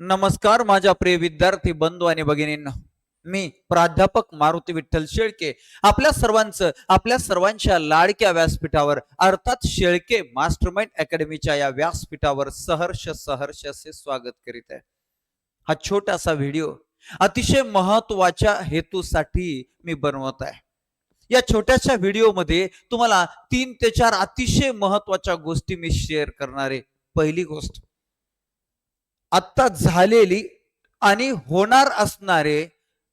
नमस्कार माझ्या प्रिय विद्यार्थी बंधू आणि भगिनींना. मी प्राध्यापक मारुती विठ्ठल शेळके. आपल्या सर्वांचं आपल्या सर्वांच्या लाडक्या व्यासपीठावर अर्थात शेळके मास्टरमाइंड अकॅडमीच्या या व्यासपीठावर सहर्ष सहर्ष असे स्वागत करीत आहे. हा छोटासा व्हिडिओ अतिशय महत्त्वाच्या हेतूसाठी मी बनवत आहे. या छोट्याशा व्हिडिओमध्ये तुम्हाला तीन ते चार अतिशय महत्त्वाच्या गोष्टी मी शेअर करणार आहे. पहिली गोष्ट आत्ता झालेली आणि होणार असणारे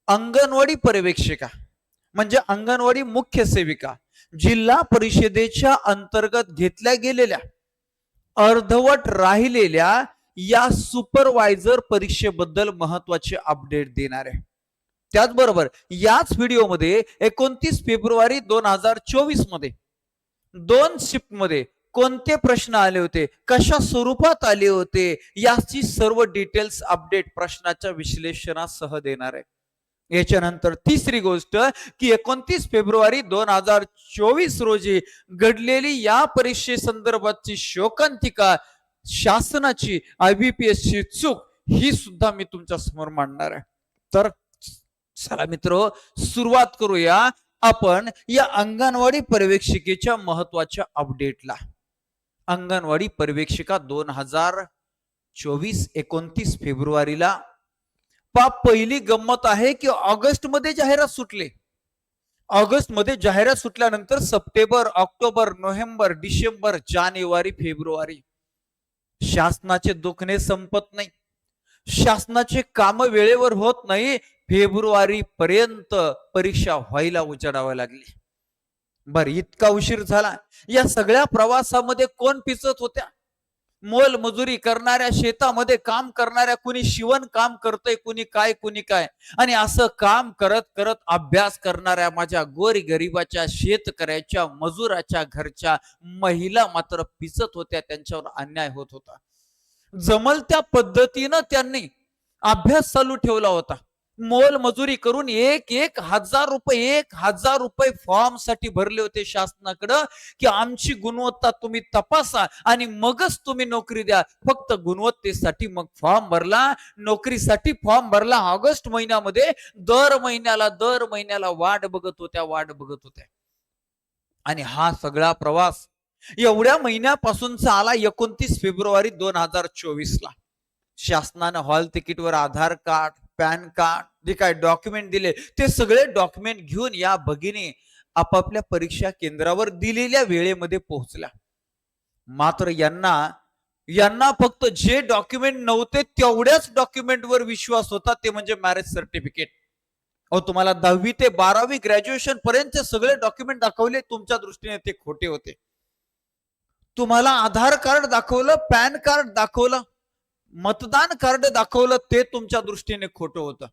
अंगणवाडी पर्यवेक्षिका म्हणजे अंगणवाडी मुख्य सेविका जिल्हा परिषदेच्या अंतर्गत घेतल्या गेलेल्या अर्धवट राहिलेल्या या सुपरवायझर परीक्षेबद्दल महत्त्वाचे अपडेट देणार आहे. त्याचबरोबर याच व्हिडिओमध्ये एकोणतीस फेब्रुवारी दोन हजार चोवीसमध्ये दोन शिफ्टमध्ये कोणते प्रश्न आले होते? कशा स्वरूपात आले होते? याची सर्व डिटेल्स अपडेट प्रश्नाच्या विश्लेषणासह देणार आहे. याच्यानंतर तिसरी गोष्ट की एकोणतीस फेब्रुवारी दोन हजार चोवीस रोजी घडलेली या परीक्षे संदर्भातची शोकांतिका शासनाची आयबीपीएस ची चूक ही सुद्धा मी तुमच्यासमोर मांडणार आहे. तर चला मित्र सुरुवात करूया आपण या अंगणवाडी पर्यवेक्षिकेच्या महत्त्वाच्या अपडेटला अंगणवाडी पर्यवेक्षिका दोन हजार चोवीस एकोणतीस फेब्रुवारीला पा पहिली गंमत आहे की ऑगस्टमध्ये जाहिरात सुटले. ऑगस्टमध्ये जाहिरात सुटल्यानंतर सप्टेंबर ऑक्टोबर नोव्हेंबर डिसेंबर जानेवारी फेब्रुवारी. शासनाचे दुखणे संपत नाही. शासनाचे काम वेळेवर होत नाही. फेब्रुवारी पर्यंत परीक्षा व्हायला उजाडावी लागली. बर इतका उशीर झाला. या सगळ्या प्रवासामध्ये कोण पिचत होत्या? मोल मजुरी करणाऱ्या शेतामध्ये काम करणाऱ्या कुणी शिवण काम करतोय कुणी काय कुणी काय? आणि असं काम करत करत अभ्यास करणाऱ्या माझ्या गोरी गरिबाच्या शेतकऱ्याच्या मजुराच्या घरच्या महिला मात्र पिचत होत्या त्यांच्यावर अन्याय होत होता. जमल त्या पद्धतीनं त्यांनी अभ्यास चालू ठेवला होता. मोल मजुरी करून एक एक हजार रुपये एक हजार रुपये फॉर्मसाठी भरले होते शासनाकडं की आमची गुणवत्ता तुम्ही तपासा आणि मगच तुम्ही नोकरी द्या. फक्त गुणवत्तेसाठी मग फॉर्म भरला. नोकरीसाठी फॉर्म भरला ऑगस्ट महिन्यामध्ये. दर महिन्याला दर महिन्याला वाट बघत होत्या वाट बघत होत्या. आणि हा सगळा प्रवास एवढ्या महिन्यापासूनचा आला एकोणतीस फेब्रुवारी दोन हजार चोवीस ला शासनानं हॉल तिकीटवर आधार कार्ड पॅन कार्ड जे काय डॉक्युमेंट दिले ते सगळे डॉक्युमेंट घेऊन या भगिनी आपापल्या परीक्षा केंद्रावर दिलेल्या वेळेमध्ये पोहोचल्या मात्र यांना यांना फक्त जे डॉक्युमेंट नव्हते तेवढ्याच डॉक्युमेंटवर विश्वास होता ते म्हणजे मॅरेज सर्टिफिकेट अहो तुम्हाला दहावी ते बारावी ग्रॅज्युएशन पर्यंत सगळे डॉक्युमेंट दाखवले तुमच्या दृष्टीने ते खोटे होते. तुम्हाला आधार कार्ड दाखवलं पॅन कार्ड दाखवलं मतदान कार्ड दाखवलं ते तुमच्या दृष्टीने खोटं होतं.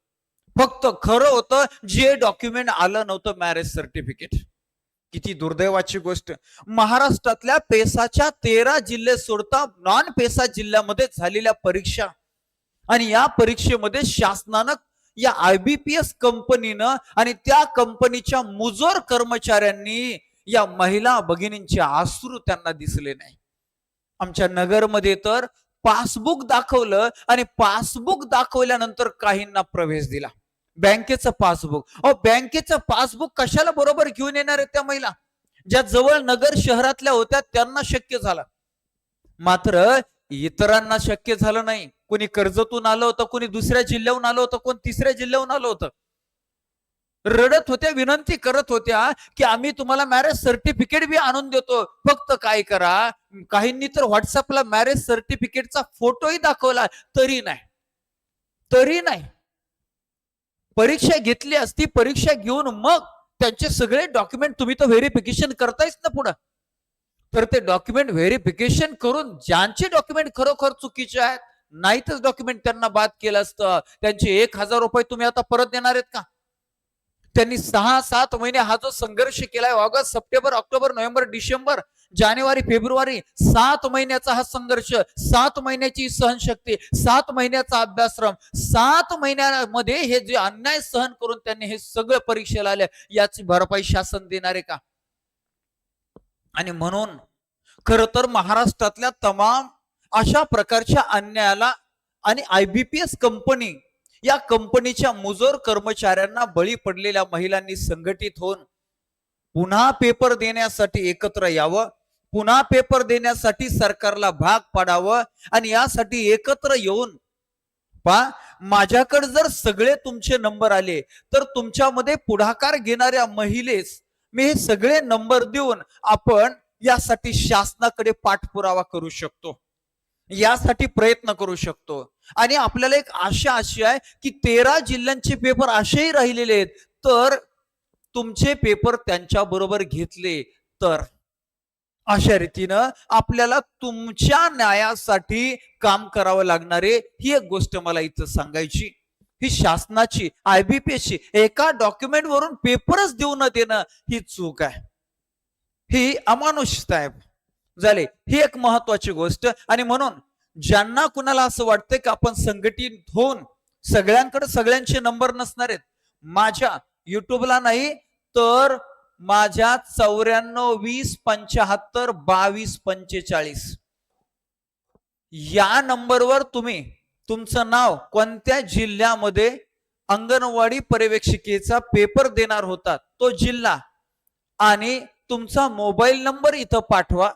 फक्त खरं होतं जे डॉक्युमेंट आलं नव्हतं मॅरेज सर्टिफिकेट किती दुर्दैवाची गोष्ट. महाराष्ट्रातल्या पेसाच्या तेरा जिल्हे सोडता नॉन पेसा जिल्ह्यामध्ये झालेल्या परीक्षा. आणि या परीक्षेमध्ये शासनानं या आयबीपीएस कंपनीनं आणि त्या कंपनीच्या मुजोर कर्मचाऱ्यांनी या महिला भगिनींचे आसरू त्यांना दिसले नाही. आमच्या नगरमध्ये तर पासबुक दाखवलं आणि पासबुक दाखवल्यानंतर काहींना प्रवेश दिला. बँकेचं पासबुक. अहो बँकेचं पासबुक कशाला बरोबर घेऊन येणार आहेत त्या महिला? ज्या जवळ नगर शहरातल्या होत्या त्यांना शक्य झालं. मात्र इतरांना शक्य झालं नाही. कोणी कर्जतून आलं होतं कोणी दुसऱ्या जिल्ह्याहून आलं होतं कोण तिसऱ्या जिल्ह्याहून आलं होतं. रडत होत्या विनंती करत होत्या की आम्ही तुम्हाला मॅरेज सर्टिफिकेट बी आणून देतो. फक्त काय करा काहींनी तर व्हॉट्सअपला मॅरेज सर्टिफिकेटचा फोटोही दाखवला तरी नाही. तरी नाही. परीक्षा घेतली असती परीक्षा घेऊन मग त्यांचे सगळे डॉक्युमेंट तुम्ही तर व्हेरिफिकेशन करतायच ना पुढं. तर ते डॉक्युमेंट व्हेरिफिकेशन करून ज्यांचे डॉक्युमेंट खरोखर चुकीचे आहेत नाहीतच डॉक्युमेंट त्यांना बाद केलं असतं. त्यांचे एक हजार रुपये तुम्ही आता परत देणार आहेत का? त्यांनी सहा सात महिने हा जो संघर्ष केलाय August September October November December जानेवारी फेब्रुवारी सात महिन्याचा हा संघर्ष सात महिन्याची सहनशक्ती सात महिन्याचा अभ्यासक्रम सात महिन्यामध्ये हे जे अन्याय सहन करून त्यांनी हे सगळं परीक्षेला आले याची भरपाई शासन देणार आहे का? आणि म्हणून खर तर महाराष्ट्रातल्या तमाम अशा प्रकारच्या अन्यायाला आणि आयबीपीएस कंपनी या कंपनीच्या मुजोर कर्मचाऱ्यांना बळी पडलेल्या महिलांनी संघटित होऊन पुन्हा पेपर देण्यासाठी एकत्र यावं पुन्हा पेपर देण्यासाठी सरकारला भाग पाडावं आणि यासाठी एकत्र येऊन पा माझ्याकडे जर सगळे तुमचे नंबर आले तर तुमच्यामध्ये पुढाकार घेणाऱ्या महिलेस मी हे सगळे नंबर देऊन आपण यासाठी शासनाकडे पाठपुरावा करू शकतो. यासाठी प्रयत्न करू शकतो. आणि आपल्याला एक आशा अशी आहे की तेरा जिल्ह्यांचे पेपर असेही राहिलेले आहेत तर तुमचे पेपर त्यांच्या बरोबर घेतले तर. अशा रीतीनं आपल्याला तुमच्या न्यायासाठी काम करावं लागणारे ही एक गोष्ट मला इथं सांगायची. ही शासनाची आयबीपीएस ची एका डॉक्युमेंट वरून पेपरच देऊ न देणं ही चूक आहे. ही अमानुष साहेब. झाले. ही एक महत्वाची गोष्ट. आणि म्हणून ज्यांना कुणाला असं वाटतंय की आपण संघटित होऊन सगळ्यांकडे सगळ्यांचे नंबर नसणार आहेत माझ्या युट्यूबला नाही तर माझ्या चौऱ्याण्णव वीस पंच्याहत्तर बावीस पंचेचाळीस. या नंबरवर तुम्ही तुमचं नाव कोणत्या जिल्ह्यामध्ये अंगणवाडी पर्यवेक्षिकेचा पेपर देणार होता तो जिल्हा. आणि तुमचा मोबाईल नंबर इथं पाठवा.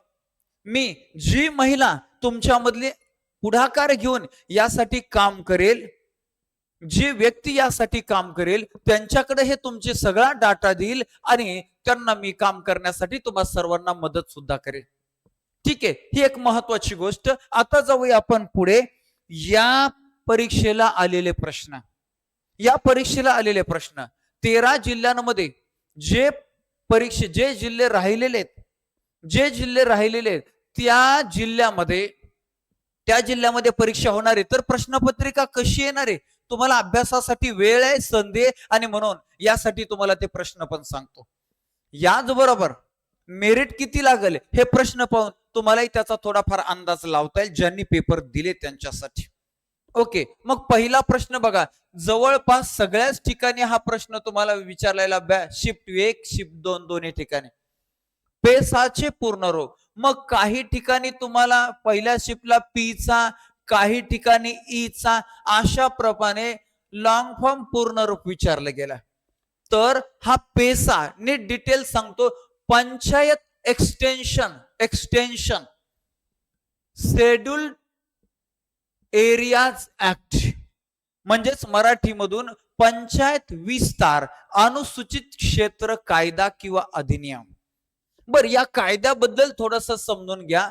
मी जी महिला तुमच्यामधले पुढाकार घेऊन यासाठी काम करेल जी व्यक्ती यासाठी काम करेल त्यांच्याकडे हे तुमचे सगळा डाटा देईल आणि त्यांना मी काम करण्यासाठी तुम्हा सर्वांना मदत सुद्धा करेल. ठीक आहे ही एक महत्वाची गोष्ट. आता जाऊया आपण पुढे. या परीक्षेला आलेले प्रश्न. या परीक्षेला आलेले प्रश्न. तेरा जिल्ह्यांमध्ये जे परीक्षे जे जिल्हे राहिलेले आहेत जे जिल्हे राहिलेले आहेत त्या जिल्ह्यामध्ये त्या जिल्ह्यामध्ये परीक्षा होणार आहे. तर प्रश्नपत्रिका कशी येणार आहे? तुम्हाला अभ्यासासाठी वेळ आहे संधी आहे आणि म्हणून यासाठी तुम्हाला ते प्रश्न पण सांगतो. याचबरोबर मेरिट किती लागेल हे प्रश्न पाहून तुम्हालाही त्याचा थोडाफार अंदाज लावता येईल ज्यांनी पेपर दिले त्यांच्यासाठी. ओके मग पहिला प्रश्न बघा. जवळपास सगळ्याच ठिकाणी हा प्रश्न तुम्हाला विचारलेला शिफ्ट एक शिफ्ट दोन दोन्ही ठिकाणी. पेसाचे पूर्ण रोग मग काही ठिकाणी तुम्हाला पहिल्या शिफ्टला पीचा काही ठिकाणी ईचा अशा प्रमाणे लॉंग फॉर्म पूर्ण रूप विचारलं गेला. तर हा पेसा नीट डिटेल सांगतो. Panchayat extension extension schedule areas act म्हणजेच मराठीमधून पंचायत विस्तार अनुसूचित क्षेत्र कायदा किंवा अधिनियम. बर या कायद्याबद्दल थोडस समजून घ्या.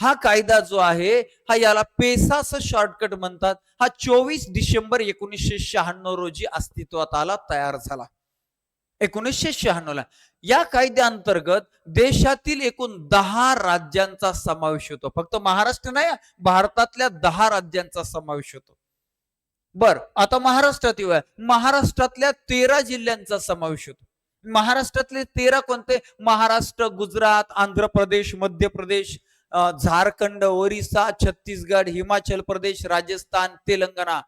हा कायदा जो आहे हा याला पेसाच शॉर्टकट म्हणतात. हा चोवीस डिसेंबर एकोणीसशे शहाण्णव रोजी अस्तित्वात आला तयार झाला. एकोणीसशे शहाण्णव ला या कायद्याअंतर्गत देशातील एकूण दहा राज्यांचा समावेश होतो. फक्त महाराष्ट्र नाही भारतातल्या दहा राज्यांचा समावेश होतो. बर आता महाराष्ट्रात येऊया. महाराष्ट्रातल्या तेरा जिल्ह्यांचा समावेश होतो. महाराष्ट्रातले तेरा कोणते? महाराष्ट्र गुजरात आंध्र प्रदेश मध्य प्रदेश झारखंड ओरिसा छत्तीसगड हिमाचल प्रदेश राजस्थान तेलंगणा.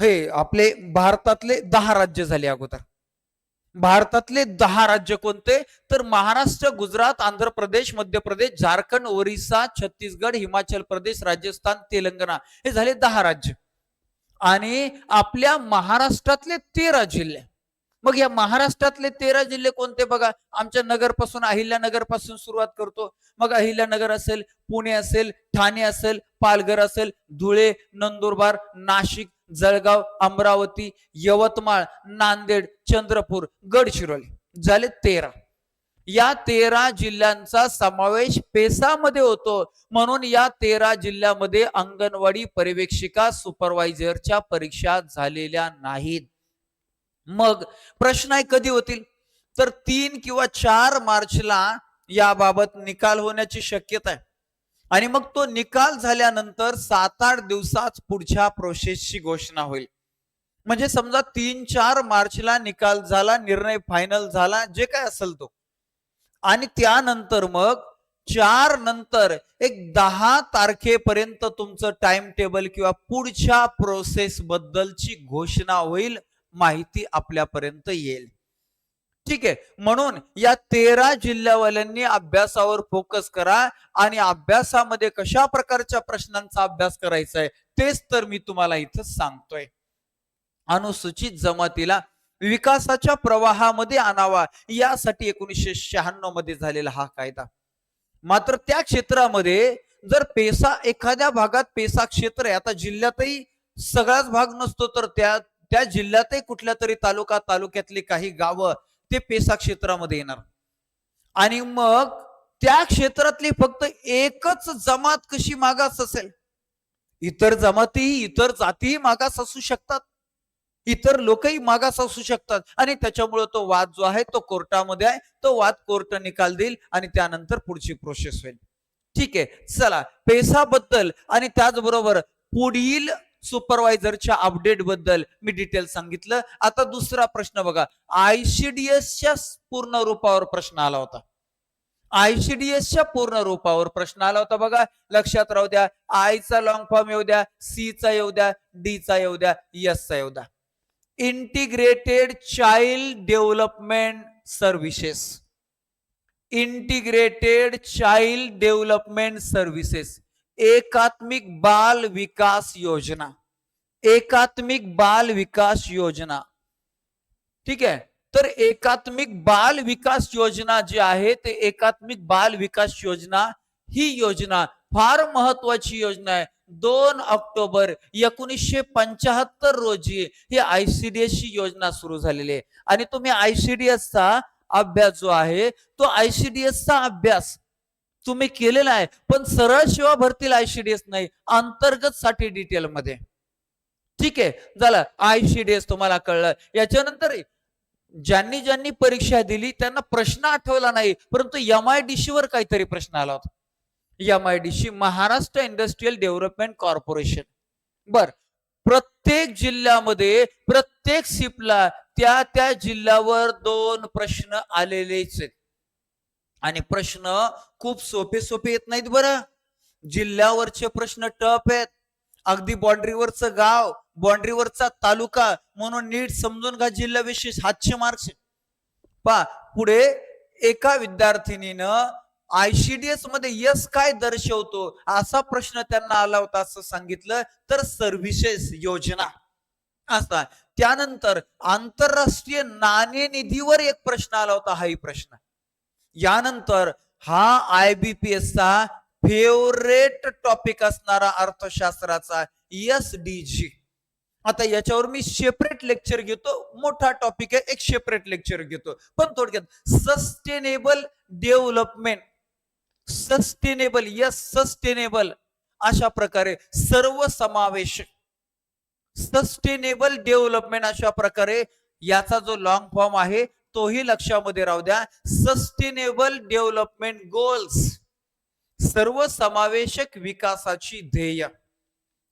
हे आपले भारतातले दहा राज्य झाले अगोदर. भारतातले दहा राज्य कोणते? तर महाराष्ट्र गुजरात आंध्र प्रदेश मध्य प्रदेश झारखंड ओरिसा छत्तीसगड हिमाचल प्रदेश राजस्थान तेलंगणा. हे झाले दहा राज्य. आणि आपल्या महाराष्ट्रातले तेरा जिल्हे. मग या महाराष्ट्रातले तेरा जिल्हे कोणते बघा? आमच्या नगरपासून अहिल्यानगरपासून सुरुवात करतो. मग अहिल्यानगर असेल पुणे असेल ठाणे असेल पालघर असेल धुळे नंदुरबार नाशिक जळगाव अमरावती यवतमाळ नांदेड चंद्रपूर गडचिरोली. झाले तेरा. या तेरा जिल्ह्यांचा समावेश पेसामध्ये होतो. म्हणून या तेरा जिल्ह्यामध्ये अंगणवाडी पर्यवेक्षिका सुपरवायझरच्या परीक्षा झालेल्या नाहीत. मग प्रश्न आहे कधी होतील? तर तीन किंवा चार मार्चला याबाबत निकाल होण्याची शक्यता आहे. आणि मग तो निकाल झाल्यानंतर सात आठ दिवसात पुढच्या प्रोसेसची घोषणा होईल. म्हणजे समजा तीन चार मार्चला निकाल झाला निर्णय फायनल झाला जे काय असेल तो. आणि त्यानंतर मग चार नंतर एक दहा तारखेपर्यंत तुमचं टाइम टेबल किंवा पुढच्या प्रोसेस बद्दलची घोषणा होईल. माहिती आपल्यापर्यंत येईल. ठीक आहे. म्हणून या तेरा जिल्ह्यावाल्यांनी अभ्यासावर फोकस करा आणि अभ्यासामध्ये कशा प्रकारच्या प्रश्नांचा अभ्यास करायचा आहे तेच तर मी तुम्हाला इथं सांगतोय. अनुसूचित जमातीला विकासाच्या प्रवाहामध्ये आणावा यासाठी एकोणीसशे शहाण्णवमध्ये झालेला हा कायदा. मात्र त्या क्षेत्रामध्ये जर पेसा एखाद्या भागात पेसा क्षेत्र आहे आता जिल्ह्यातही सगळाच भाग नसतो तर त्या त्या जिल्ह्यातही कुठल्या तरी तालुका तालुक्यातली काही गावं ते पेसा क्षेत्रामध्ये येणार. आणि मग त्या क्षेत्रातली फक्त एकच जमात कशी मागास असेल? इतर जमाती इतर जातीही मागास असू शकतात. इतर लोकही मागास असू शकतात. आणि त्याच्यामुळे तो वाद जो आहे तो कोर्टामध्ये आहे. तो वाद कोर्ट निकाल देईल आणि त्यानंतर पुढची प्रोसेस होईल. ठीक आहे चला. पेसाबद्दल आणि त्याचबरोबर पुढील सुपरवायझरच्या अपडेटबद्दल मी डिटेल सांगितलं. आता दुसरा प्रश्न बघा. आयसीडीएसच्या पूर्ण रूपावर प्रश्न आला होता. आयसीडीएसच्या पूर्ण रूपावर प्रश्न आला होता बघा. लक्षात राहू द्या. आयचा लॉंग फॉर्म येऊ द्या. सी चा येऊ द्या. डी चा येऊ द्या. एस चा येऊ द्या. Integrated child development services integrated child development services एकात्मिक बाल विकास योजना. एकात्मिक बाल विकास योजना. ठीक आहे? तर एकात्मिक बाल विकास योजना जी आहे ते एकात्मिक बाल विकास योजना ही योजना फार महत्वाची योजना आहे. दोन ऑक्टोबर एकोणीसशे पंचाहत्तर रोजी ही आयसीडीएस ची योजना सुरू झालेली आहे. आणि तुम्ही आयसीडीएस चा अभ्यास जो आहे तो आयसीडीएस चा अभ्यास तुम्ही केलेला आहे पण सरळ सेवा भरतील आयसीडीएस नाही अंतर्गत साठी डिटेल मध्ये. ठीक आहे झालं. आयसीडीएस तुम्हाला कळलं. याच्यानंतर ज्यांनी ज्यांनी परीक्षा दिली त्यांना प्रश्न आठवला नाही परंतु एम आय डी वर काहीतरी प्रश्न आला होता. M I D C Maharashtra industrial development corporation बर. प्रत्येक जिल्ह्यामध्ये प्रत्येक सिपला त्या त्या जिल्ह्यावर दोन प्रश्न आलेलेच आहेत. आणि प्रश्न खूप सोपे सोपे येत नाहीत बरं. जिल्ह्यावरचे प्रश्न टफ आहेत. अगदी बॉन्ड्रीवरचं गाव बाँड्रीवरचा तालुका म्हणून नीट समजून घ्या जिल्हा विशेष हातशे मार्क्स पा पुढे एका विद्यार्थिनीनं आयसीडीएसमध्ये यस काय दर्शवतो असा प्रश्न त्यांना आला होता असं सांगितलं. तर सर्व्हिसेस योजना. असा त्यानंतर आंतरराष्ट्रीय नाणेनिधीवर एक प्रश्न आला होता हाही प्रश्न. यानंतर हा आयबीपीएस चा फेवरेट टॉपिक असणारा अर्थशास्त्राचा एस डी जी आता याच्यावर मी सेपरेट लेक्चर घेतो. मोठा टॉपिक आहे एक सेपरेट लेक्चर घेतो. पण थोडक्यात sustainable development sustainable yes sustainable अशा प्रकारे सर्व समावेशक सस्टेनेबल डेव्हलपमेंट अशा प्रकारे याचा जो लॉंग फॉर्म आहे तोही लक्षामध्ये राहू द्या. सस्टेनेबल डेव्हलपमेंट गोल्स सर्व समावेशक विकासाची ध्येय.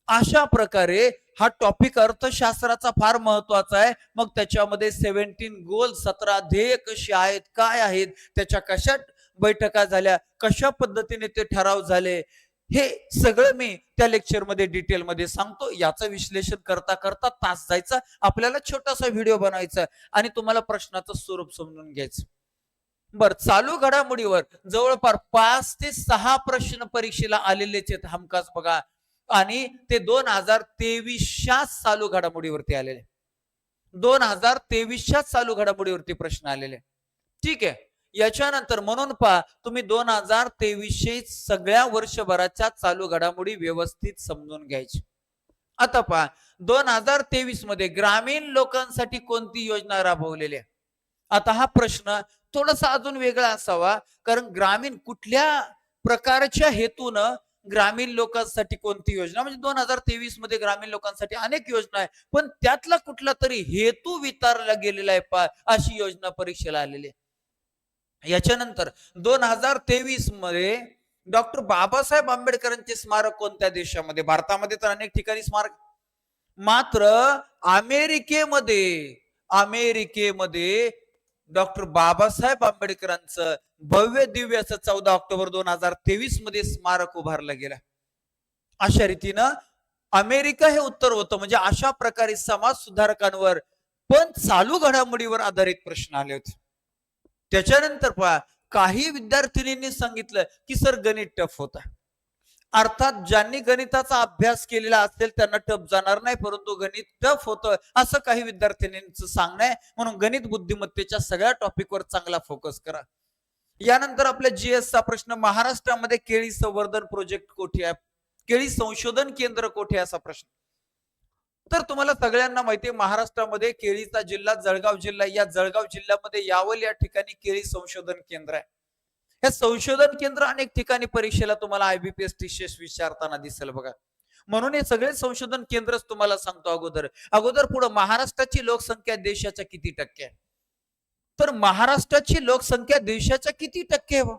अशा प्रकारे हा टॉपिक अर्थशास्त्राचा फार महत्त्वाचा आहे. मग त्याच्यामध्ये सेव्हन्टीन गोल सतरा ध्येय कशी आहेत काय आहेत त्याच्या कशा बैठका झाल्या कशा पद्धतीने ते ठराव झाले हे सगळं मी त्या लेक्चरमध्ये डिटेल मध्ये सांगतो. याचं विश्लेषण करता करता तास जायचा. आपल्याला छोटासा व्हिडिओ बनवायचा आणि तुम्हाला प्रश्नाचं स्वरूप समजून घ्यायचं. बर चालू घडामोडीवर जवळपास पाच ते सहा प्रश्न परीक्षेला आलेलेच आहेत हमखास बघा. आणि ते दोन हजार तेवीसच्या चालू घडामोडीवरती आलेले. दोन हजार तेवीसच्या चालू घडामोडीवरती प्रश्न आलेले. ठीक आहे. याच्यानंतर म्हणून पहा तुम्ही दोन हजार तेवीसशे सगळ्या वर्षभराच्या चालू घडामोडी व्यवस्थित समजून घ्यायची. आता पहा दोन हजार तेवीसमध्ये ग्रामीण लोकांसाठी कोणती योजना राबवलेली आहे? आता हा प्रश्न थोडासा अजून वेगळा असावा कारण ग्रामीण कुठल्या प्रकारच्या हेतूनं ग्रामीण लोकांसाठी कोणती योजना म्हणजे दोन हजार तेवीसमध्ये ग्रामीण लोकांसाठी अनेक योजना आहे पण त्यातला कुठला तरी हेतू विचारला गेलेला आहे पा अशी योजना परीक्षेला आलेली आहे. याच्यानंतर दोन हजार तेवीसमध्ये डॉक्टर बाबासाहेब आंबेडकरांचे स्मारक कोणत्या देशामध्ये? भारतामध्ये तर अनेक ठिकाणी स्मारक. मात्र अमेरिकेमध्ये अमेरिकेमध्ये डॉक्टर बाबासाहेब आंबेडकरांचं भव्य दिव्य असं चौदा ऑक्टोबर दोन हजार तेवीसमध्ये स्मारक उभारलं गेलं. अशा रीतीनं अमेरिका हे उत्तर होतं. म्हणजे अशा प्रकारे समाज सुधारकांवर पण चालू घडामोडीवर आधारित प्रश्न आले होते. त्याच्यानंतर पहा काही विद्यार्थिनींनी सांगितलं की सर गणित टफ होता. अर्थात ज्यांनी गणिताचा अभ्यास केलेला असेल त्यांना टफ जाणार नाही परंतु गणित टफ होतं असं काही विद्यार्थिनींचं सांगणं आहे. म्हणून गणित बुद्धिमत्तेच्या सगळ्या टॉपिकवर चांगला फोकस करा. यानंतर आपल्या जीएस चा प्रश्न महाराष्ट्रामध्ये केळी संवर्धन प्रोजेक्ट कोठे आहे? केळी संशोधन केंद्र कोठे असा प्रश्न. तर तुम्हाला सगळ्यांना माहिती आहे महाराष्ट्रामध्ये केळीचा जिल्हा जळगाव जिल्हा या जळगाव जिल्ह्यामध्ये यावल या ठिकाणी केळी संशोधन केंद्र आहे. हे संशोधन केंद्र अनेक ठिकाणी परीक्षेला तुम्हाला आयबीपीएस टीसीएस विचारताना दिसेल बघा. म्हणून हे सगळे संशोधन केंद्रच तुम्हाला सांगतो अगोदर. अगोदर पुढे महाराष्ट्राची लोकसंख्या देशाच्या किती टक्के आहे? तर महाराष्ट्राची लोकसंख्या देशाच्या किती टक्के आहे?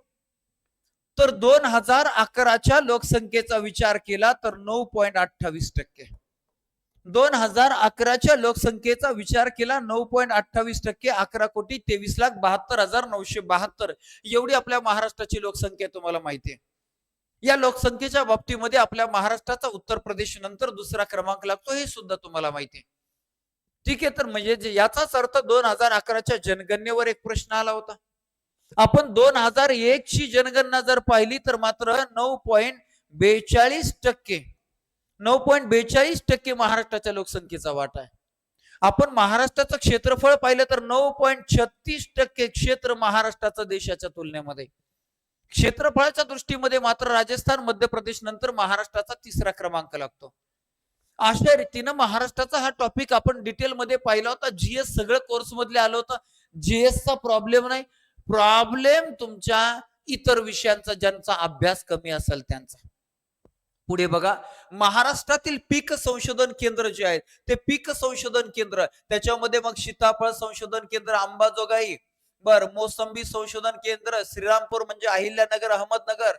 तर दोन हजार अकराच्या लोकसंख्येचा विचार केला तर नऊ पॉईंट अठ्ठावीस टक्के दोन हजार अकराच्या लोकसंख्येचा विचार केला नऊ पॉईंट अठ्ठावीस टक्के अकरा कोटी तेवीस लाख बहात्तर हजार नऊशे बहात्तर. एवढी आपल्या महाराष्ट्राची लोकसंख्या तुम्हाला माहिती आहे. या लोकसंख्येच्या बाबतीमध्ये आपल्या महाराष्ट्राचा उत्तर प्रदेश नंतर दुसरा क्रमांक लागतो हे सुद्धा तुम्हाला माहिती आहे. ठीक आहे तर म्हणजे याचाच अर्थ दोन हजार अकराच्या जनगणनेवर एक प्रश्न आला होता. आपण दोन हजार एक ची जनगणना जर पाहिली तर मात्र नऊ पॉईंट बेचाळीस टक्के नऊ पॉईंट बेचाळीस टक्के महाराष्ट्राच्या लोकसंख्येचा वाटा आहे. आपण महाराष्ट्राचं क्षेत्रफळ पाहिलं तर नऊ पॉईंट छत्तीस टक्के क्षेत्र महाराष्ट्राचं देशाच्या तुलनेमध्ये. क्षेत्रफळाच्या दृष्टीमध्ये मात्र राजस्थान मध्य प्रदेश नंतर महाराष्ट्राचा तिसरा क्रमांक लागतो. अशा रीतीनं महाराष्ट्राचा हा टॉपिक आपण डिटेलमध्ये पाहिला होता. जीएस सगळं कोर्स मधले आलं होतं. जीएस चा प्रॉब्लेम नाही. प्रॉब्लेम तुमच्या इतर विषयांचा ज्यांचा अभ्यास कमी असेल त्यांचा. पुढे बघा. महाराष्ट्रातील पीक संशोधन केंद्र जे आहेत ते पीक संशोधन केंद्र. त्याच्यामध्ये मग सीताफळ संशोधन केंद्र अंबाजोगाई बर मोसंबी संशोधन केंद्र श्रीरामपूर म्हणजे अहिल्यानगर अहमदनगर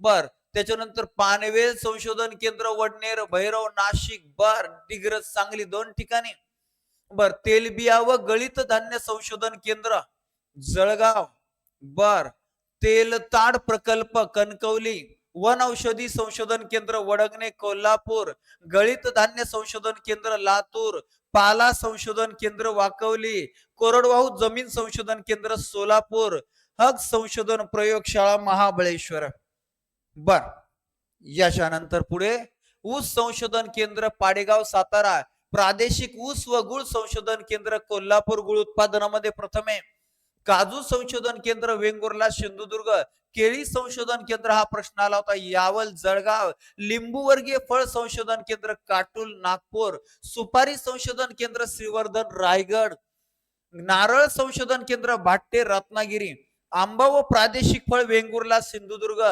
बर. त्याच्यानंतर पानवेल संशोधन केंद्र वडनेर भैरव नाशिक बर. डिग्रज सांगली दोन ठिकाणी. बर तेलबिया व गळित धान्य संशोधन केंद्र जळगाव बर. तेलताड प्रकल्प कणकवली वन औषधी संशोधन केंद्र वडगणे कोल्हापूर गळीत धान्य संशोधन केंद्र लातूर पाला संशोधन केंद्र वाकवली कोरडवाहू जमीन संशोधन केंद्र सोलापूर हक संशोधन प्रयोगशाळा महाबळेश्वर. बर याच्यानंतर पुढे ऊस संशोधन केंद्र पाडेगाव सातारा प्रादेशिक ऊस व गुळ संशोधन केंद्र कोल्हापूर गुळ उत्पादनामध्ये प्रथम आहे. काजू संशोधन केंद्र वेंगुर्ला सिंधुदुर्ग. केळी संशोधन केंद्र हा प्रश्न आला होता. यावल जळगाव. लिंबूवर्गीय फळ संशोधन केंद्र काटूल नागपूर. सुपारी संशोधन केंद्र श्रीवर्धन रायगड. नारळ संशोधन केंद्र भाट्टे रत्नागिरी. आंबा व प्रादेशिक फळ वेंगुर्ला सिंधुदुर्ग.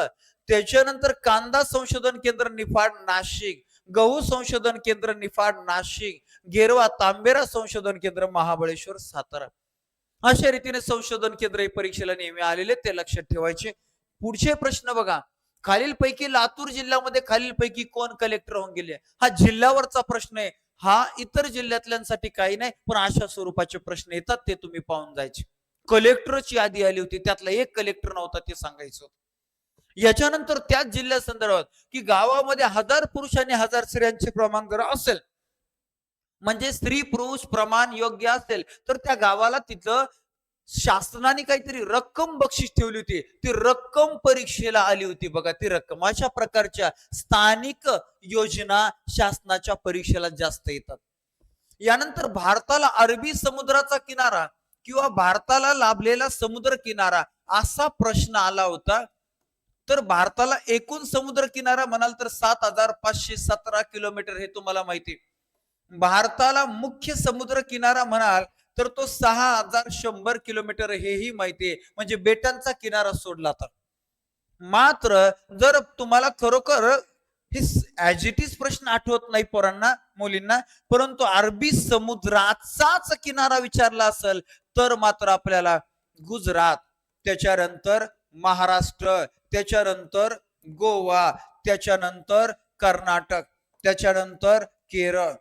त्याच्यानंतर कांदा संशोधन केंद्र निफाड नाशिक. गहू संशोधन केंद्र निफाड नाशिक. गेरवा तांबेरा संशोधन केंद्र महाबळेश्वर सातारा. अशा रीतीने संशोधन केंद्र हे परीक्षेला नेहमी आलेले ते लक्षात ठेवायचे. पुढचे प्रश्न बघा. खालीलपैकी लातूर जिल्ह्यामध्ये खालीलपैकी कोण कलेक्टर होऊन गेले? हा जिल्ह्यावरचा प्रश्न आहे. हा इतर जिल्ह्यातल्यांसाठी काही नाही पण अशा स्वरूपाचे प्रश्न येतात ते तुम्ही पाहून जायचे. कलेक्टरची यादी आली होती त्यातला एक कलेक्टर नव्हता ते सांगायचं याच्यानंतर त्याच जिल्ह्या संदर्भात की गावामध्ये हजार पुरुष आणि हजार स्त्रियांचे प्रमाण जर असेल म्हणजे स्त्री पुरुष प्रमाण योग्य असेल. तर त्या गावाला तिथं शासनाने काहीतरी रक्कम बक्षीस ठेवली होती. ती रक्कम परीक्षेला आली होती बघा. ती रक्कम अशा प्रकारच्या स्थानिक योजना शासनाच्या परीक्षेला जास्त येतात. यानंतर भारताला अरबी समुद्राचा किनारा किंवा भारताला लाभलेला समुद्र किनारा असा प्रश्न आला होता. तर भारताला एकूण समुद्र किनारा म्हणाल तर सात हजार पाचशे सतरा किलोमीटर हे तुम्हाला माहिती भारताला मुख्य समुद्र किनारा म्हणाल तर तो सहा हजार शंभर किलोमीटर हेही माहिती आहे. म्हणजे बेटांचा किनारा सोडला तर. मात्र जर तुम्हाला खरोखर हे ऍज इज प्रश्न आठवत नाही पोरांना मुलींना परंतु अरबी समुद्राचाच किनारा विचारला असेल तर मात्र आपल्याला गुजरात त्याच्यानंतर महाराष्ट्र त्याच्यानंतर गोवा त्याच्यानंतर कर्नाटक त्याच्यानंतर केरळ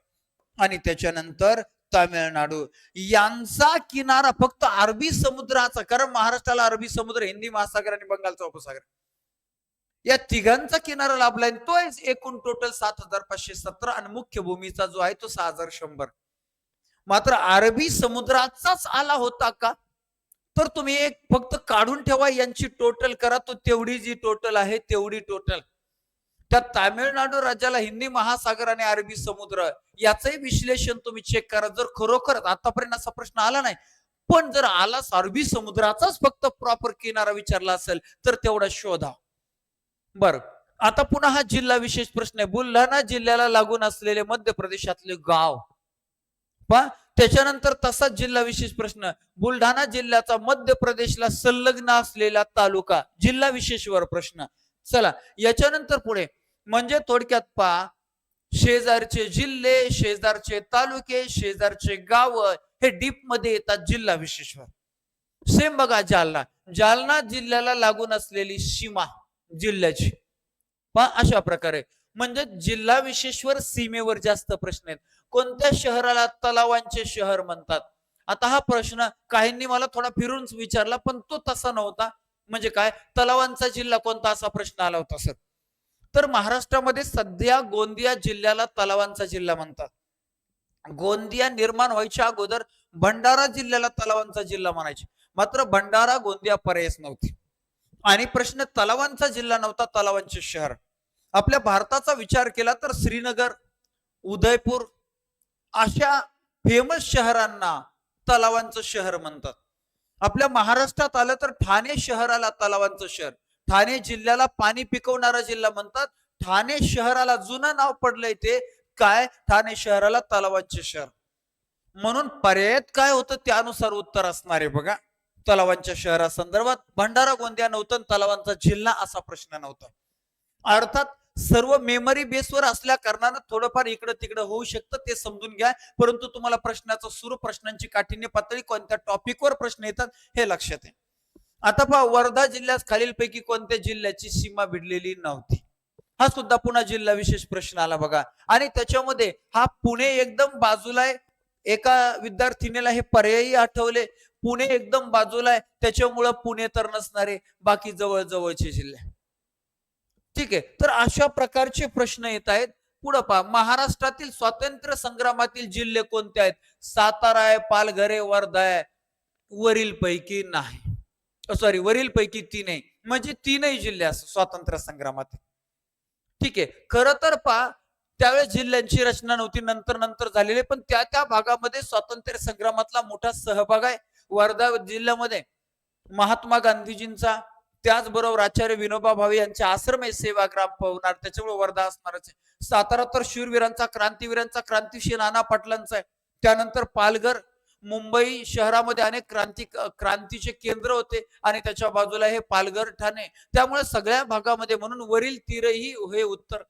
आणि त्याच्यानंतर तामिळनाडू. यांचा किनारा फक्त अरबी समुद्राचा कारण महाराष्ट्राला अरबी समुद्र हिंदी महासागर आणि बंगालचा उपसागर. या तिघांचा किनारा लाभलाय आणि तो आहे एकूण टोटल सात हजार पाचशे सतरा आणि मुख्य भूमीचा जो आहे तो सहा हजार शंभर. मात्र अरबी समुद्राचाच आला होता का? तर तुम्ही एक फक्त काढून ठेवा यांची टोटल करा तो तेवढी जी टोटल आहे तेवढी टोटल त्या तामिळनाडू राज्याला हिंदी महासागर आणि अरबी समुद्र याचंही विश्लेषण तुम्ही चेक करा. जर खरोखर आतापर्यंत असा प्रश्न आला नाही पण जर आलाच अरबी समुद्राचाच फक्त प्रॉपर किनारा विचारला असेल तर तेवढा शोधा. बर. आता पुन्हा हा जिल्हा विशेष प्रश्न आहे. बुलढाणा जिल्ह्याला लागून असलेले मध्य प्रदेशातले गाव. पहा त्याच्यानंतर तसाच जिल्हा विशेष प्रश्न. बुलढाणा जिल्ह्याचा मध्य प्रदेशला संलग्न असलेला तालुका जिल्हा विशेषवर प्रश्न. चला याच्यानंतर पुढे. म्हणजे थोडक्यात पहा शेजारचे जिल्हे शेजारचे तालुके शेजारचे गाव हे डीपमध्ये येतात जिल्हा विशेषवर. सेम बघा जालना. जालना जिल्ह्याला लागून असलेली सीमा जिल्ह्याची. पहा अशा प्रकारे. म्हणजे जिल्हा विशेषवर सीमेवर जास्त प्रश्न आहेत. कोणत्या शहराला तलावांचे शहर म्हणतात? आता हा प्रश्न काहींनी मला थोडा फिरून विचारला पण तो तसा नव्हता. म्हणजे काय? तलावांचा जिल्हा कोणता असा प्रश्न आला होता सर? तर महाराष्ट्रामध्ये सध्या गोंदिया जिल्ह्याला तलावांचा जिल्हा म्हणतात. गोंदिया निर्माण व्हायच्या अगोदर भंडारा जिल्ह्याला तलावांचा जिल्हा म्हणायचे. मात्र भंडारा गोंदिया पर्यायच नव्हती. आणि प्रश्न तलावांचा जिल्हा नव्हता तलावांचे शहर. आपल्या भारताचा विचार केला तर श्रीनगर उदयपूर अशा फेमस शहरांना तलावांचं शहर म्हणतात. आपल्या महाराष्ट्रात आलं तर ठाणे शहराला तलावांचं शहर. ठाणे जिल्ह्याला पाणी पिकवणारा जिल्हा म्हणतात. ठाणे शहराला जुनं नाव पडलंय ते. काय? ठाणे शहराला तलावांचे शहर. म्हणून पर्यायात काय होतं? त्यानुसार उत्तर असणार आहे बघा. तलावांच्या शहरासंदर्भात भंडारा गोंदिया नव्हतं तलावांचा जिल्हा असा प्रश्न नव्हता. अर्थात सर्व मेमरी बेसवर असल्या कारणानं थोडंफार इकडं तिकडं होऊ शकतं ते समजून घ्या. परंतु तुम्हाला प्रश्नाचं सुरू प्रश्नांची काठिण्य पातळी कोणत्या टॉपिकवर प्रश्न येतात हे लक्षात आहे आता पहा वर्धा जिल्ह्यात खालीलपैकी कोणत्या जिल्ह्याची सीमा भिडलेली नव्हती? हा सुद्धा पुन्हा जिल्हा विशेष प्रश्न आला बघा. आणि त्याच्यामध्ये हा पुणे एकदम बाजूला आहे. एका विद्यार्थिनीला हे पर्यायी आठवले. पुणे एकदम बाजूला आहे. त्याच्यामुळं पुणे तर नसणारे बाकी जवळ जवळचे जिल्हे. ठीक आहे. तर अशा प्रकारचे प्रश्न येत आहेत. पुढं पहा महाराष्ट्रातील स्वातंत्र्य संग्रामातील जिल्हे कोणते आहेत? सातारा आहे पालघर आहे वर्धा आहे. वरील पैकी नाही. सॉरी वरील पैकी तीनही. म्हणजे तीनही जिल्हे असं स्वातंत्र्य संग्रामात ठीक आहे. खरं तर पहा त्यावेळेस जिल्ह्यांची रचना नव्हती नंतर नंतर झालेली पण त्या त्या भागामध्ये स्वातंत्र्य संग्रामातला मोठा सहभाग आहे. वर्धा जिल्ह्यामध्ये महात्मा गांधीजींचा त्याचबरोबर आचार्य विनोबा भावे यांचे आश्रम आहे सेवाग्राम पवनार त्याच्यामुळे वर्धा असणारच आहे. सातारा तर शूरवीरांचा क्रांतीवीरांचा क्रांतिशील नाना पाटलांचा आहे. त्यानंतर पालघर मुंबई शहरामध्ये अनेक क्रांती क्रांतीचे केंद्र होते आणि त्याच्या बाजूला हे पालघर ठाणे. त्यामुळे सगळ्या भागामध्ये म्हणून वरील तीरही हे उत्तर.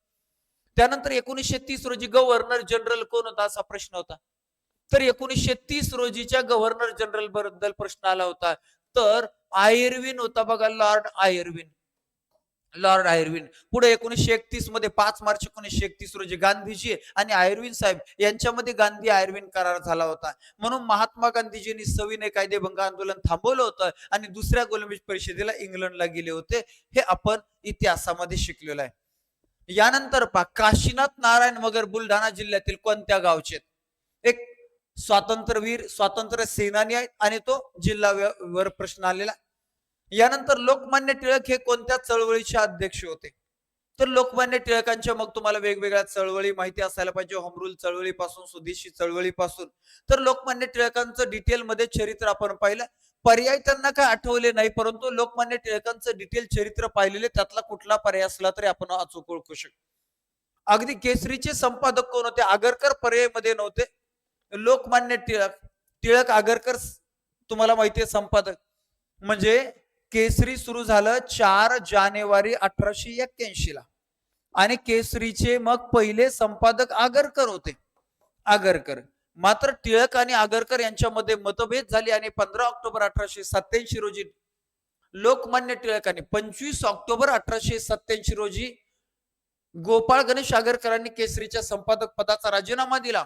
त्यानंतर एकोणीसशे तीस रोजी गव्हर्नर जनरल कोण होता असा प्रश्न होता. तर एकोणीसशे तीस रोजीच्या गव्हर्नर जनरलबद्दल प्रश्न आला होता. तर आयर्विन होता बघा लॉर्ड आयर्विन. Lord Irwin. पुढे एकोणीसशे एकतीसमध्ये पाच मार्च एकोणीसशे एकतीस रोजी गांधीजी आणि आयर्विन साहेब यांच्यामध्ये गांधी आयर्विन करार झाला होता. म्हणून महात्मा गांधीजींनी सविनय कायदेभंग आंदोलन थांबवलं होतं आणि दुसऱ्या गोलंबीज परिषदेला इंग्लंडला गेले होते. हे आपण इतिहासामध्ये शिकलेलो आहे. यानंतर पा काशीनाथ नारायण मगर बुलढाणा जिल्ह्यातील कोणत्या गावचे एक स्वातंत्र्यवीर स्वातंत्र्य सेनानी आहेत आणि तो जिल्हा वर प्रश्न आलेला यानंतर लोकमान्य टिळक हे कोणत्या चळवळीचे अध्यक्ष होते? तर लोकमान्य टिळकांच्या मग तुम्हाला वेगवेगळ्या चळवळी माहिती असायला पाहिजे. होमरूल चळवळीपासून स्वदेशी चळवळीपासून. तर लोकमान्य टिळकांचं डिटेलमध्ये चरित्र आपण पाहिलं. पर्याय त्यांना काय आठवले नाही परंतु लोकमान्य टिळकांचं डिटेल चरित्र पाहिलेले त्यातला कुठला पर्याय असला तरी आपण अचूक ओळखू शकतो. अगदी केसरीचे संपादक कोण होते? आगरकर पर्यायमध्ये नव्हते. लोकमान्य टिळक टिळक आगरकर तुम्हाला माहिती आहे संपादक. म्हणजे केसरी सुरू झालं चार जानेवारी अठराशे एक्क्याऐंशी ला आणि केसरीचे मग पहिले संपादक आगरकर होते. आगरकर. मात्र टिळक आणि आगरकर यांच्यामध्ये मतभेद झाले आणि पंधरा ऑक्टोबर अठराशे सत्याऐंशी रोजी लोकमान्य टिळकांनी पंचवीस ऑक्टोबर अठराशे सत्याऐंशी रोजी गोपाळ गणेश आगरकरांनी केसरीच्या संपादक पदाचा राजीनामा दिला.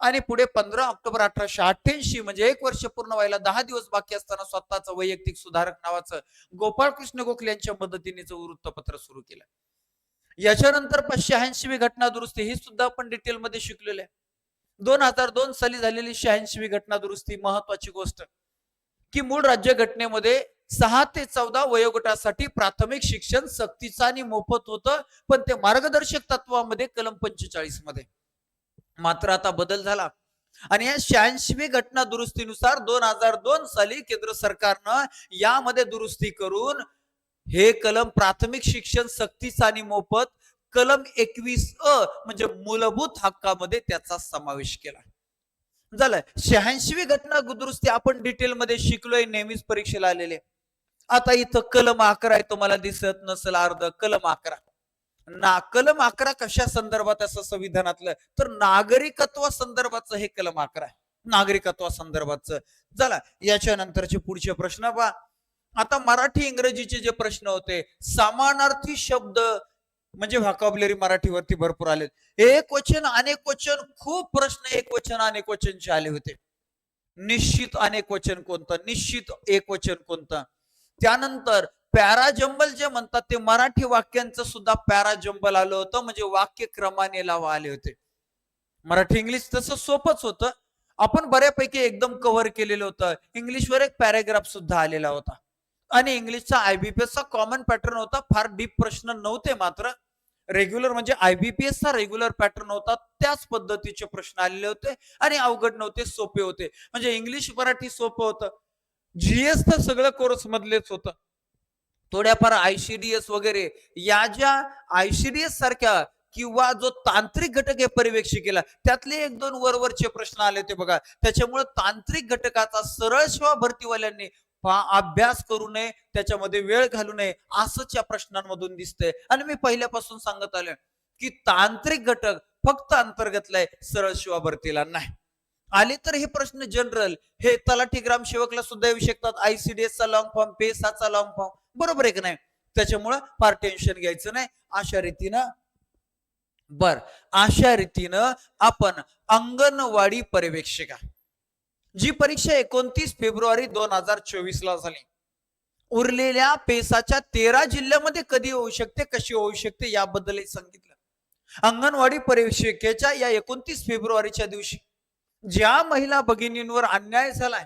आणि पुढे पंधरा ऑक्टोबर अठराशे अठ्ठ्याऐंशी म्हणजे एक वर्ष पूर्ण व्हायला दहा दिवस बाकी असताना स्वतःचं वैयक्तिक सुधारक नावाचं गोपाळ कृष्ण गोखले यांच्या मदतीने वृत्तपत्र सुरू केलं. याच्यानंतर शहाऐंशीवी घटना दुरुस्ती ही सुद्धा आपण डिटेल मध्ये आहे. दोन हजार दोन साली झालेली शहाऐंशीवी घटना दुरुस्ती महत्वाची गोष्ट की मूळ राज्य घटनेमध्ये सहा ते चौदा वयोगटासाठी प्राथमिक शिक्षण सक्तीचं आणि मोफत होतं पण ते मार्गदर्शक तत्वामध्ये कलम पंचेचाळीसमध्ये मात्र आता बदल झाला. आणि या शहाऐंशी घटना दुरुस्तीनुसार दोन हजार दोन साली केंद्र सरकारनं यामध्ये दुरुस्ती करून हे कलम प्राथमिक शिक्षण सक्तीचा आणि मोफत कलम एकवीस अ म्हणजे मूलभूत हक्कामध्ये त्याचा समावेश केला. झालं. शहाऐंशी घटना दुरुस्ती आपण डिटेल मध्ये शिकलोय नेहमीच परीक्षेला आलेले. आता इथं कलम अकरा आहे तुम्हाला दिसत नसेल अर्ध कलम अकरा. ना कलम अकरा कशा संदर्भात असं संविधानातलं? तर नागरिकत्वा संदर्भाचं हे कलम अकरा आहे. नागरिकत्वा संदर्भाचं चला याच्या नंतरचे पुढचे प्रश्न पहा. आता मराठी इंग्रजीचे जे प्रश्न होते समानार्थी शब्द म्हणजे व्हॉकॅब्युलरी मराठीवरती भरपूर आले एक वचन अनेक वचन खूप प्रश्न एक वचन अनेक वचनचे आले होते. निश्चित अनेक वचन कोणतं? निश्चित एक वचन कोणतं? त्यानंतर पॅराजंबल जे म्हणतात ते मराठी वाक्यांचं सुद्धा पॅराजंबल आलं होतं म्हणजे वाक्य क्रमाने लावा आले होते. मराठी इंग्लिश तसं सोपंच होतं. आपण बऱ्यापैकी एकदम कव्हर केलेलं होतं. इंग्लिशवर एक पॅराग्राफ सुद्धा आलेला होता. आणि इंग्लिशचा आयबीपीएस चा कॉमन पॅटर्न होता. फार डीप प्रश्न नव्हते मात्र. रेग्युलर म्हणजे आयबीपीएसचा रेग्युलर पॅटर्न होता. त्याच पद्धतीचे प्रश्न आलेले होते आणि अवघड नव्हते सोपे होते. म्हणजे इंग्लिश मराठी सोपं होतं. जीएस तर सगळं कोर्स मधलेच होतं. थोड्याफार आयसीडीएस वगैरे या ज्या आयसीडीएस सारख्या किंवा जो तांत्रिक घटक आहे केला त्यातले एक दोन वरवरचे प्रश्न आले होते बघा. त्याच्यामुळे तांत्रिक घटकाचा सरळ सेवा भरतीवाल्यांनी अभ्यास करू नये त्याच्यामध्ये वेळ घालू नये असंच या प्रश्नांमधून दिसतंय. आणि मी पहिल्यापासून सांगत आलोय की तांत्रिक घटक फक्त अंतर्गतला आहे सरळ सेवा भरतीला नाही. आले तर हे प्रश्न जनरल हे तलाठी ग्रामसेवकला सुद्धा येऊ शकतात. आयसीडीएस चा लॉंग फॉर्म पेसाचा लॉंग फॉर्म बरोबर आहे की नाही? त्याच्यामुळं फार टेन्शन घ्यायचं नाही. अशा रीतीनं बर. अशा रीतीनं आपण अंगणवाडी पर्यवेक्षिका जी परीक्षा एकोणतीस फेब्रुवारी दोन हजार चोवीस ला झाली. उरलेल्या पेसाच्या तेरा जिल्ह्यामध्ये कधी होऊ शकते कशी होऊ शकते याबद्दलही सांगितलं. अंगणवाडी पर्यवेक्षिकेच्या या एकोणतीस फेब्रुवारीच्या दिवशी. ज्या महिला भगिनींवर अन्याय झालाय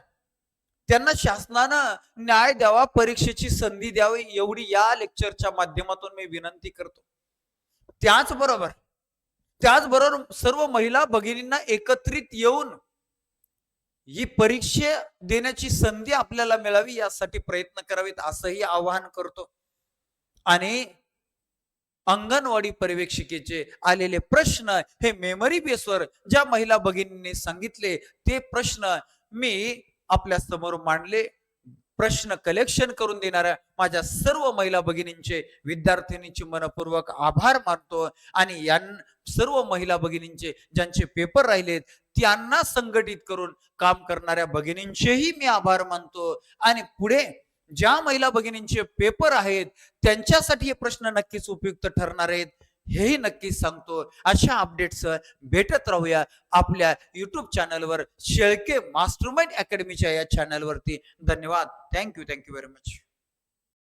त्यांना शासनानं न्याय द्यावा परीक्षेची संधी द्यावी एवढी या लेक्चरच्या माध्यमातून मी विनंती करतो. त्याचबरोबर त्याचबरोबर सर्व महिला भगिनींना एकत्रित येऊन ही परीक्षा देण्याची संधी आपल्याला मिळावी यासाठी प्रयत्न करावेत असंही आवाहन करतो. आणि अंगणवाडी पर्यवेक्षिकेचे आलेले प्रश्न हे मेमरी बेसवर ज्या महिला भगिनींनी सांगितले ते प्रश्न मी आपल्यासमोर मांडले. प्रश्न कलेक्शन करून देणाऱ्या माझ्या सर्व महिला भगिनींचे विद्यार्थिनींचे मनपूर्वक आभार मानतो आणि या सर्व महिला भगिनींचे ज्यांचे पेपर राहिलेत त्यांना संघटित करून काम करणाऱ्या भगिनींचेही मी आभार मानतो. आणि पुढे ज्या महिला भगिनींचे पेपर आहेत त्यांच्यासाठी हे प्रश्न नक्कीच उपयुक्त ठरणार आहेत हेही नक्कीच सांगतो. अशा अपडेट्स भेटत राहूया आपल्या युट्यूब चॅनलवर शेळके मास्टरमाइंड अकॅडमीच्या या चॅनलवरती धन्यवाद. Thank you thank you very much